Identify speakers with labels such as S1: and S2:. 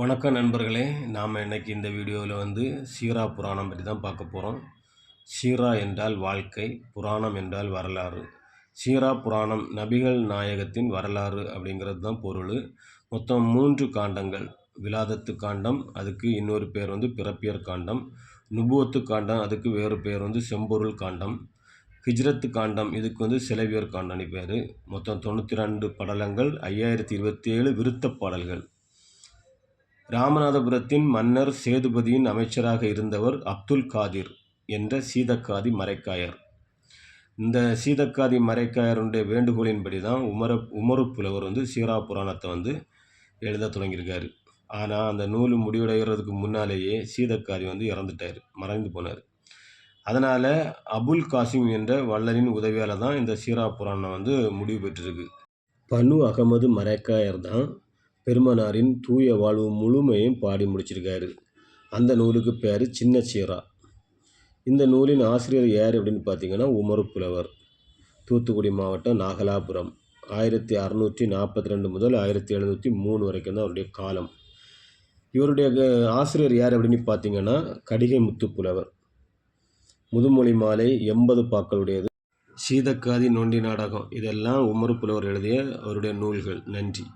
S1: வணக்கம் நண்பர்களே நாம் இன்றைக்கி இந்த வீடியோவில் வந்து சீரா புராணம் பற்றி தான் பார்க்க போகிறோம். சீரா என்றால் வாழ்க்கை புராணம் என்றால் வரலாறு. சீரா புராணம் நபிகள் நாயகத்தின் வரலாறு அப்படிங்கிறது தான் பொருள். மொத்தம் மூன்று காண்டங்கள். விலாதத்து காண்டம் அதுக்கு இன்னொரு பேர் வந்து பிறப்பியர் காண்டம். நுபுவத்து காண்டம் அதுக்கு வேறு பேர் வந்து செம்பொருள் காண்டம். ஹிஜ்ரத்து காண்டம் இதுக்கு வந்து சிலவியர் காண்டம்னு பேர். மொத்தம் தொண்ணூற்றி ரெண்டு படலங்கள் ஐயாயிரத்தி இருபத்தி ஏழு விருத்த பாடல்கள். ராமநாதபுரத்தின் மன்னர் சேதுபதியின் அமைச்சராக இருந்தவர் அப்துல் காதிர் என்ற சீதக்காதி மரைக்காயர். இந்த சீதக்காதி மரைக்காயருடைய வேண்டுகோளின்படி தான் உமர உமரு புலவர் வந்து சீரா புராணத்தை வந்து எழுத தொடங்கியிருக்காரு. ஆனால் அந்த நூல் முடிவடைகிறதுக்கு முன்னாலேயே சீதக்காதி வந்து இறந்துட்டார் மறைந்து போனார். அதனால் அபுல் காசிம் என்ற வள்ளலின் உதவியால் தான் இந்த சீரா புராணம் வந்து முடிவு பெற்றிருக்கு. பனு அகமது மரைக்காயர் தான் பெருமனாரின் தூய வாழ்வு முழுமையும் பாடி முடிச்சிருக்காரு. அந்த நூலுக்கு பேர் சின்ன சீரா இந்த நூலின் ஆசிரியர் யார் அப்படின்னு பார்த்தீங்கன்னா உமர் புலவர். தூத்துக்குடி மாவட்டம் நாகலாபுரம். ஆயிரத்தி அறநூற்றி நாற்பத்தி ரெண்டு முதல் ஆயிரத்தி எழுநூற்றி மூணு வரைக்கும் தான் அவருடைய காலம். இவருடைய ஆசிரியர் யார் அப்படின்னு பார்த்தீங்கன்னா கடிகை முத்துப்புலவர் முதுமொழி மாலை எண்பது பாக்களுடையது. சீதக்காதி நொண்டி நாடகம். இதெல்லாம் உமரு புலவர் எழுதிய அவருடைய நூல்கள். நன்றி.